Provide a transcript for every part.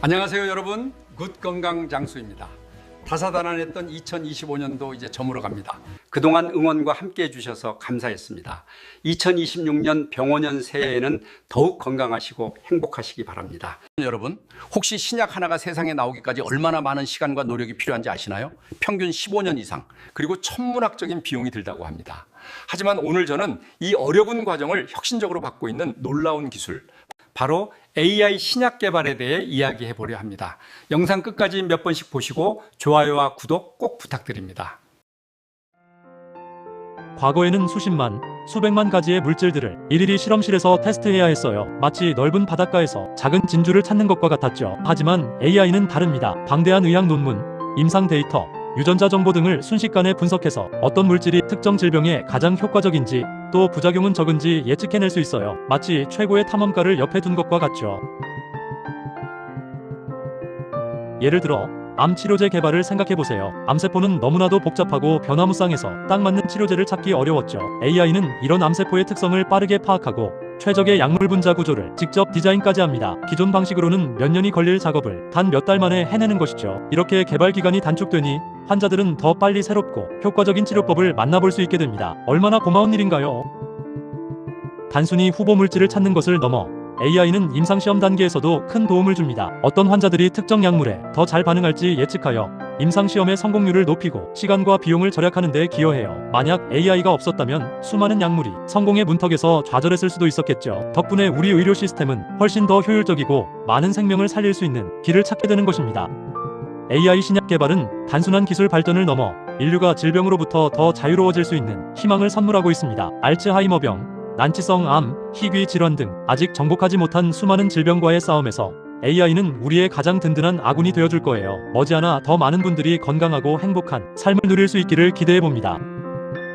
안녕하세요 여러분. 굿 건강 장수입니다. 다사다난했던 2025년도 이제 저물어 갑니다. 그동안 응원과 함께 해주셔서 감사했습니다. 2026년 병원년 새해에는 더욱 건강하시고 행복하시기 바랍니다. 여러분 혹시 신약 하나가 세상에 나오기까지 얼마나 많은 시간과 노력이 필요한지 아시나요? 평균 15년 이상 그리고 천문학적인 비용이 들다고 합니다. 하지만 오늘 저는 이 어려운 과정을 혁신적으로 받고 있는 놀라운 기술 바로 AI 신약 개발에 대해 이야기해 보려 합니다. 영상 끝까지 몇 번씩 보시고 좋아요와 구독 꼭 부탁드립니다. 과거에는 수십만, 수백만 가지의 물질들을 일일이 실험실에서 테스트해야 했어요. 마치 넓은 바닷가에서 작은 진주를 찾는 것과 같았죠. 하지만 AI는 다릅니다. 방대한 의학 논문, 임상 데이터, 유전자 정보 등을 순식간에 분석해서 어떤 물질이 특정 질병에 가장 효과적인지 또 부작용은 적은지 예측해낼 수 있어요. 마치 최고의 탐험가를 옆에 둔 것과 같죠. 예를 들어 암 치료제 개발을 생각해보세요. 암세포는 너무나도 복잡하고 변화무쌍해서 딱 맞는 치료제를 찾기 어려웠죠. AI는 이런 암세포의 특성을 빠르게 파악하고 최적의 약물 분자 구조를 직접 디자인까지 합니다. 기존 방식으로는 몇 년이 걸릴 작업을 단 몇 달 만에 해내는 것이죠. 이렇게 개발 기간이 단축되니 환자들은 더 빨리 새롭고 효과적인 치료법을 만나볼 수 있게 됩니다. 얼마나 고마운 일인가요? 단순히 후보 물질을 찾는 것을 넘어 AI는 임상시험 단계에서도 큰 도움을 줍니다. 어떤 환자들이 특정 약물에 더 잘 반응할지 예측하여 임상시험의 성공률을 높이고 시간과 비용을 절약하는 데 기여해요. 만약 AI가 없었다면 수많은 약물이 성공의 문턱에서 좌절했을 수도 있었겠죠. 덕분에 우리 의료 시스템은 훨씬 더 효율적이고 많은 생명을 살릴 수 있는 길을 찾게 되는 것입니다. AI 신약 개발은 단순한 기술 발전을 넘어 인류가 질병으로부터 더 자유로워질 수 있는 희망을 선물하고 있습니다. 알츠하이머병, 난치성 암, 희귀 질환 등 아직 정복하지 못한 수많은 질병과의 싸움에서 AI는 우리의 가장 든든한 아군이 되어줄 거예요. 머지않아 더 많은 분들이 건강하고 행복한 삶을 누릴 수 있기를 기대해 봅니다.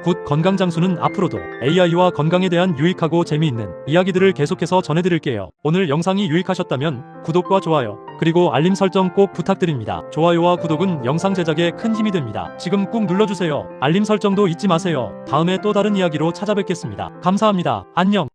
굿 건강 장수는 앞으로도 AI와 건강에 대한 유익하고 재미있는 이야기들을 계속해서 전해드릴게요. 오늘 영상이 유익하셨다면 구독과 좋아요, 그리고 알림 설정 꼭 부탁드립니다. 좋아요와 구독은 영상 제작에 큰 힘이 됩니다. 지금 꾹 눌러주세요. 알림 설정도 잊지 마세요. 다음에 또 다른 이야기로 찾아뵙겠습니다. 감사합니다. 안녕.